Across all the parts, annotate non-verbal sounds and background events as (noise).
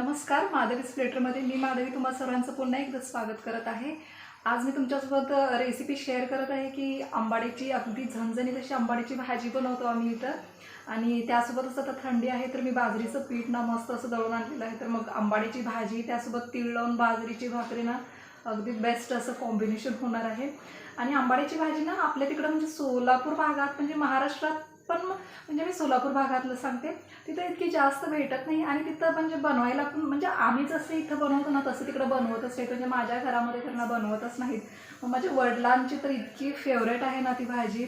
नमस्कार माधवी स्प्लेटरमध्ये मी माधवी तुम्हा सर्वांचं पुन्हा एकदा स्वागत करत आहे. आज मी तुमच्यासोबत रेसिपी शेअर करत आहे की आंबाडीची अगदी झणझणीत अशी आंबाडीची भाजी बनवतो आम्ही इथं. आणि त्यासोबतच आता थंडी आहे तर मी बाजरीचं पीठ ना मस्त असं दळून आणलेलं आहे. तर मग आंबाडीची भाजी त्यासोबत तीळ लावून बाजरीची भाकरी ना अगदी बेस्ट असं कॉम्बिनेशन होणार आहे. आणि आंबाडीची भाजी ना आपल्या तिकडं म्हणजे सोलापूर भागात म्हणजे महाराष्ट्रात पण म्हणजे मी सोलापूर भागातलं सांगते तिथं इतकी जास्त भेटत नाही आणि तिथं म्हणजे बनवायला पण म्हणजे आम्ही जसं इथं बनवतो ना तसं तिकडं बनवतच नाही. म्हणजे माझ्या घरामध्ये त्यांना बनवतच नाहीत. मग माझ्या वडिलांची तर इतकी फेवरेट आहे ना ती भाजी.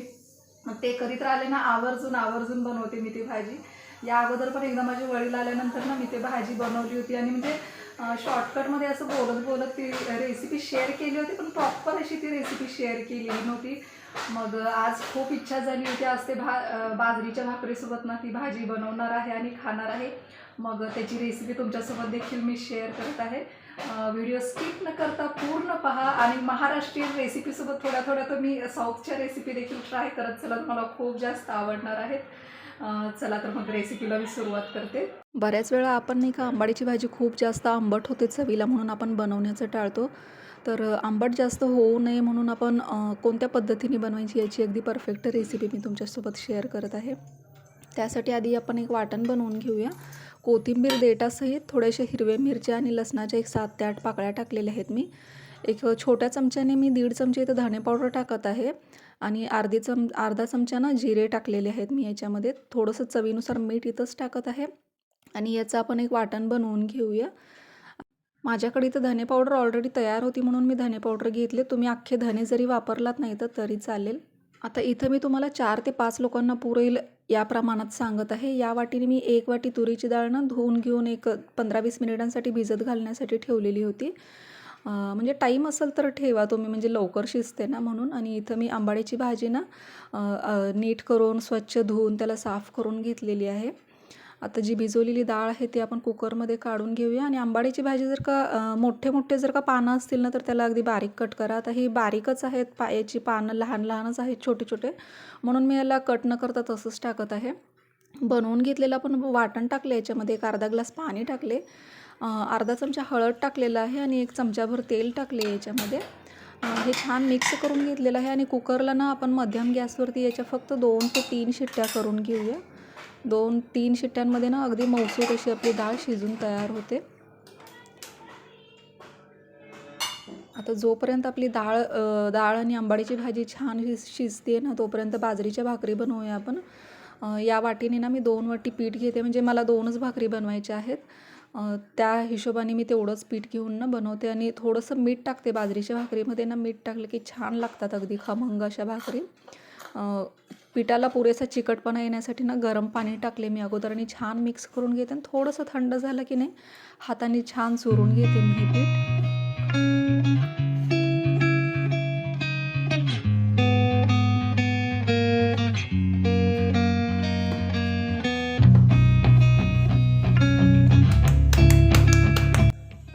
ते करीत आले ना आवर्जून आवर्जून बनवते मी ती भाजी. या अगोदर पण एकदा माझे वडील आल्यानंतर ना मी ते भाजी बनवली होती आणि म्हणजे शॉर्टकटमध्ये असं बोलत बोलत ती रेसिपी शेअर केली होती पण प्रॉपर अशी ती रेसिपी शेअर केली नव्हती. मग आज खूप इच्छा झाली होती आज ते भा बाजरीच्या भाकरीसोबत ना ती भाजी बनवणार आहे आणि खाणार आहे. मग त्याची रेसिपी तुमच्यासोबत देखील मी शेअर करत आहे. व्हिडिओ स्किप न करता पूर्ण पहा आणि महाराष्ट्रीयन रेसिपीसोबत थोड्या थोड्या तर मी साऊथच्या रेसिपी देखील ट्राय करत चला मला खूप जास्त आवडणार आहेत. चला तर मग रेसिपीला मी सुरुवात करते. बऱ्याच वेळा आपण नाही का आंबाडीची भाजी खूप जास्त आंबट होते चवीला म्हणून आपण बनवण्याचं टाळतो. तर आंबट जास्त होऊ नये म्हणून आपण कोणत्या पद्धतीने बनवायची याची अगदी परफेक्ट रेसिपी मी तुमच्यासोबत शेअर करत आहे. त्यासाठी आधी आपण एक वाटण बनवून घेऊया. कोथिंबीर देटासहित थोडेसे हिरवे मिरच्या आणि लसणाच्या एक सात ते आठ पाकळ्या टाकलेल्या आहेत मी. एक छोट्या चमच्याने मी दीड चमचे इथं धणे पावडर टाकत आहे. आणि अर्धी चम अर्धा चमचा ना जिरे टाकलेले आहेत मी याच्यामध्ये. थोडंसं चवीनुसार मीठ इथंच टाकत आहे. आणि याचं आपण एक वाटण बनवून घेऊया. माझ्याकडे इथं धने पावडर ऑलरेडी तयार होती म्हणून मी धने पावडर घेतले. तुम्ही अख्खे धने जरी वापरलात नाही तर तरी चालेल. आता इथं मी तुम्हाला चार ते पाच लोकांना पुरेल या प्रमाणात सांगत आहे. या वाटीने मी एक वाटी तुरीची डाळ ना धुवून घेऊन एक पंधरा वीस मिनिटांसाठी भिजत घालण्यासाठी ठेवलेली होती. म्हणजे टाईम असेल तर ठेवा तुम्ही म्हणजे लवकर शिजते ना म्हणून. आणि इथं मी आंबाड्याची भाजी ना नीट करून स्वच्छ धुवून त्याला साफ करून घेतलेली आहे. आता जी भिजवलेली डाळ आहे ती आपण कुकरमध्ये काढून घेऊया. आणि आंबाडीची भाजी जर का मोठे मोठे जर का पानं असतील ना तर त्याला अगदी बारीक कट करा. आता ही बारीकच आहेत पा याची पानं लहान लहानच आहेत छोटे छोटे म्हणून मी याला कट न करता तसंच टाकत आहे. बनवून घेतलेलं आपण वाटण टाकले याच्यामध्ये एक अर्धा ग्लास पाणी टाकले. अर्धा चमचा हळद टाकलेला आहे आणि एक चमचाभर तेल टाकले याच्यामध्ये. हे छान मिक्स करून घेतलेलं आहे आणि कुकरला ना आपण मध्यम गॅसवरती याच्या फक्त दोन ते तीन शिट्ट्या करून घेऊया. दोन तीन शिट्ट्यांमध्ये ना अगदी मौसूर अशी आपली डाळ शिजून तयार होते. आता जोपर्यंत आपली डाळ डाळ आणि आंबाडीची भाजी छान शिज शिजते ना तोपर्यंत बाजरीच्या भाकरी बनवूया आपण. या वाटीने ना मी दोन वाटी पीठ घेते म्हणजे मला दोनच भाकरी बनवायच्या आहेत. त्या हिशोबाने मी तेवढंच पीठ घेऊन ना बनवते आणि थोडंसं मीठ टाकते. बाजरीच्या भाकरीमध्ये ना मीठ टाकलं की छान लागतात अगदी खमंग अशा भाकरी. पिठाला पुरेसा चिकटपणा येण्यासाठी ना गरम पाणी टाकले मी अगोदर आणि छान मिक्स करून घेते. आणि थोडंसं थंड झालं की नाही हाताने छान चुरून घेते मी हे पीठ.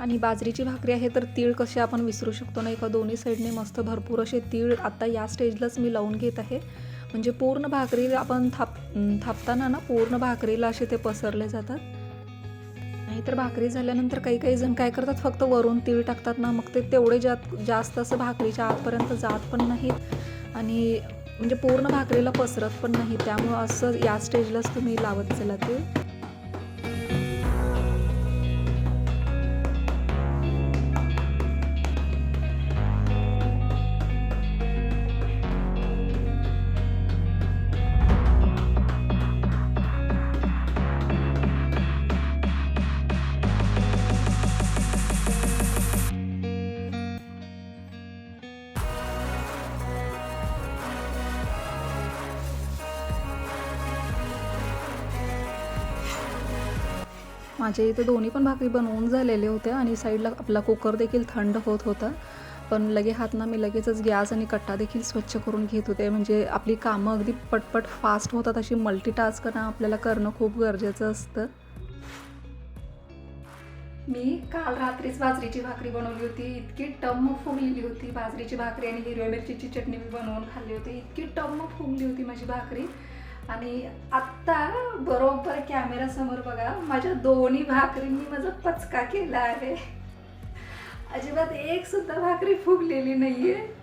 आणि बाजरीची भाकरी आहे तर तीळ कसे आपण विसरू शकतो ना? एका दोन्ही साईडने मस्त भरपूर असे तीळ आता या स्टेजलाच मी लावून घेत आहे. म्हणजे पूर्ण भाकरीला आपण थाप थापताना ना पूर्ण भाकरीला असे ते पसरले जातात. नाहीतर भाकरी झाल्यानंतर काही काही जण काय करतात? फक्त वरून तीळ टाकतात ना. मग ते तेवढे जात जास्त असं भाकरीच्या आतपर्यंत जात पण नाहीत. आणि म्हणजे पूर्ण भाकरीला पसरत पण नाही त्यामुळं असं या स्टेजलाच तुम्ही लावत चला ते. माझ्या इथं दोन्ही पण भाकरी बनवून झालेले होते आणि साईडला आपला कुकर देखील थंड होत होता. पण लगे हात ना मी लगेचच गॅस आणि कट्टा देखील स्वच्छ करून घेत होते. म्हणजे आपली कामं अगदी पटपट फास्ट होतात अशी मल्टीटास्क ना आपल्याला करणं खूप गरजेचं असतं. मी काल रात्रीच बाजरीची भाकरी बनवली होती. इतकी टम्म फुगलेली होती बाजरीची भाकरी आणि हिरव्या मिरचीची चटणी मी बनवून खाल्ली होती. इतकी टम्म फुगली होती माझी भाकरी. आणि आत्ता बरोबर कॅमेरासमोर बघा माझ्या दोन्ही भाकरींनी माझा पचका केला आहे. अजिबात एक सुद्धा भाकरी फुगलेली नाही आहे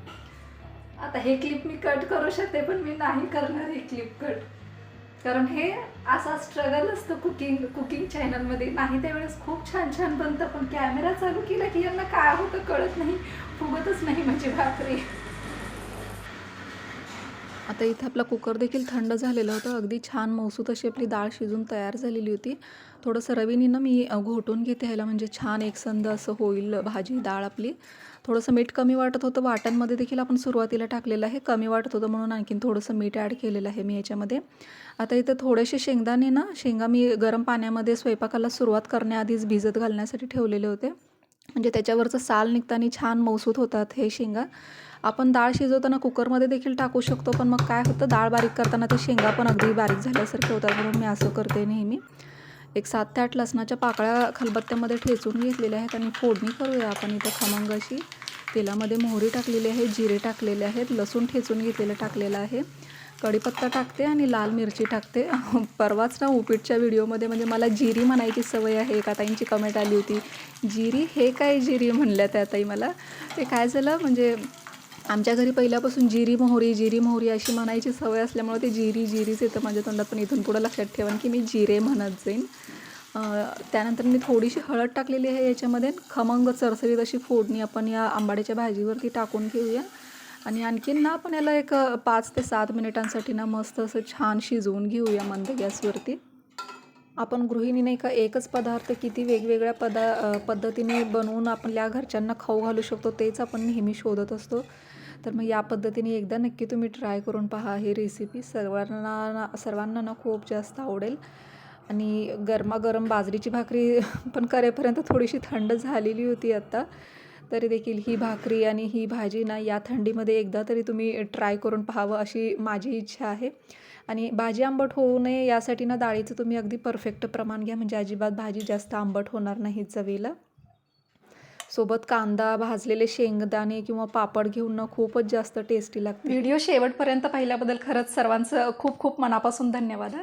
आता हे क्लिप मी कट करू शकते पण मी नाही करणार हे क्लिप कट कारण हे असा स्ट्रगल असतं कुकिंग कुकिंग चॅनलमध्ये नाही त्यावेळेस खूप छान छान बनतं पण कॅमेरा चालू केला की यांना काय होतं कळत नाही. फुगतच नाही म्हणजे भाकरी. आता इथे आपला कुकर देखील थंड झालेला होता. अगदी छान मौसूत अशी आपली डाळ शिजून तयार झालेली होती. थोडंसं रवीनीनं मी घोटून घेते ह्याला म्हणजे छान एकसंध असं होईल भाजी डाळ आपली. थोडंसं मीठ कमी वाटत होतं. वाटणमध्ये देखील आपण सुरुवातीला टाकलेलं आहे. कमी वाटत होतं म्हणून आणखीन थोडंसं मीठ ॲड केलेलं आहे मी याच्यामध्ये. आता इथं थोडेसे शेंगदाणे ना शेंगा मी गरम पाण्यामध्ये स्वयंपाकाला सुरुवात करण्याआधीच भिजत घालण्यासाठी ठेवलेले होते. म्हणजे त्याच्यावरचं साल निघताना छान मौसूत होतात हे शेंगा. आपण डाळ शिजवताना कुकरमध्ये देखील टाकू शकतो पण मग काय होतं? डाळ बारीक करताना ते शेंगा पण अगदी बारीक झाल्यासारखे होतात म्हणून मी असं करते नेहमी. एक सात ते आठ लसणाच्या पाकळ्या खलबत्त्यामध्ये ठेचून घेतलेल्या आहेत आणि फोडणी करूया आपण इथं खमंग अशी. तेलामध्ये मोहरी टाकलेली आहे जिरे टाकलेले आहेत लसूण ठेचून घेतलेलं टाकलेलं आहे. कढीपत्ता टाकते आणि लाल मिरची टाकते. (laughs) परवाच ना उपीटच्या व्हिडिओमध्ये म्हणजे मला जिरी म्हणायची सवय आहे. एका ताईंची कमेंट आली होती जिरी हे काय जिरी? म्हणल्या त्या ताई मला. ते काय झालं? म्हणजे आमच्या घरी पहिल्यापासून जिरी मोहरी जिरी मोहरी अशी म्हणायची सवय असल्यामुळे ते जिरी जिरीच येतं माझ्या तोंडात. पण इथून पुढं लक्षात ठेवा की मी जिरे म्हणत जाईन. त्यानंतर मी थोडीशी हळद टाकलेली आहे याच्यामध्ये. खमंग चरसरीत अशी फोडणी आपण या आंबाड्याच्या भाजीवरती टाकून घेऊया. आणि आणखीन ना आपण याला एक पाच ते सात मिनिटांसाठी ना मस्त असं छान शिजवून घेऊया मंद गॅसवरती. आपण गृहिणी नाही का एकच पदार्थ किती वेगवेगळ्या पदा पद्धतीने बनवून आपल्या घरच्यांना खाऊ घालू शकतो तेच आपण नेहमी शोधत असतो. तर मग या पद्धतीने एकदा नक्की तुम्ही ट्राय करून पहा ही रेसिपी सर्वांना सर्वांना ना खूप जास्त आवडेल. आणि गरमागरम बाजरीची भाकरी (laughs) पण करेपर्यंत थोडीशी थंड झालेली होती आत्ता तरी देखील ही भाकरी आणि ही भाजी ना या थंडीमध्ये एकदा तरी तुम्ही ट्राय करून पाहावं अशी माझी इच्छा आहे. आणि भाजी आंबट होऊ नये यासाठी ना डाळीचं तुम्ही अगदी परफेक्ट प्रमाण घ्या. म्हणजे अजिबात भाजी जास्त आंबट होणार नाही चवीला. सोबत कांदा भाजलेले शेंगदाणे किंवा पापड घेऊन ना खूपच जास्त टेस्टी लागते. व्हिडिओ शेवटपर्यंत पाहिल्याबद्दल खरंच सर्वांचं खूप खूप मनापासून धन्यवाद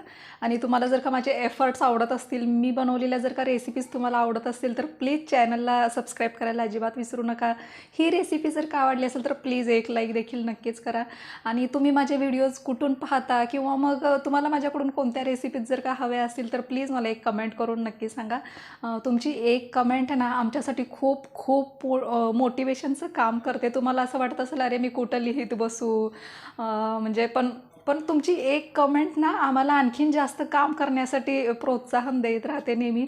आणि तुम्हाला जर का माझे एफर्ट्स आवडत असतील मी बनवलेल्या जर का रेसिपीज तुम्हाला आवडत असतील तर प्लीज चॅनलला सबस्क्राईब करायला अजिबात विसरू नका. ही रेसिपी जर का आवडली असेल तर प्लीज एक लाईक देखील नक्कीच करा. आणि तुम्ही माझे व्हिडिओज कुठून पाहता किंवा मग तुम्हाला माझ्याकडून कोणत्या रेसिपीज जर का हव्या असतील तर प्लीज मला एक कमेंट करून नक्की सांगा. तुमची एक कमेंट ना आमच्यासाठी खूप खूप मोटिवेशनचं काम करते. तुम्हाला असं वाटत असेल अरे मी कुठं लिहित बसू? म्हणजे पण पण तुमची एक कमेंट ना आम्हाला आणखीन जास्त काम करण्यासाठी प्रोत्साहन देत राहते नेहमी.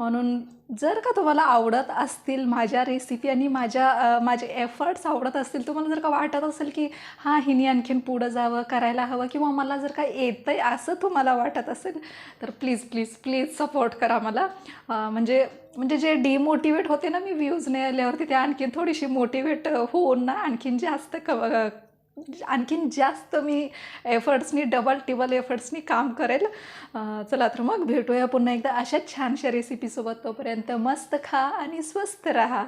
म्हणून जर का तुम्हाला आवडत असतील माझ्या रेसिपी आणि माझ्या माझे एफर्ट्स आवडत असतील तुम्हाला जर का वाटत असेल की हां हिने आणखीन पुढं जावं करायला हवं किंवा मला जर का येतं आहे असं तुम्हाला वाटत असेल तर प्लीज प्लीज प्लीज सपोर्ट करा मला. म्हणजे म्हणजे जे डिमोटिवेट होते ना मी व्ह्यूज नाही आल्यावरती ते आणखीन थोडीशी मोटिवेट होऊन ना आणखीन जास्त क आणखीन जास्त मी एफर्ट्सनी डबल टिबल एफर्ट्सनी काम करेल. चला तर मग भेटूया पुन्हा एकदा अशाच छानशा रेसिपीसोबत तोपर्यंत मस्त खा आणि स्वस्त राहा.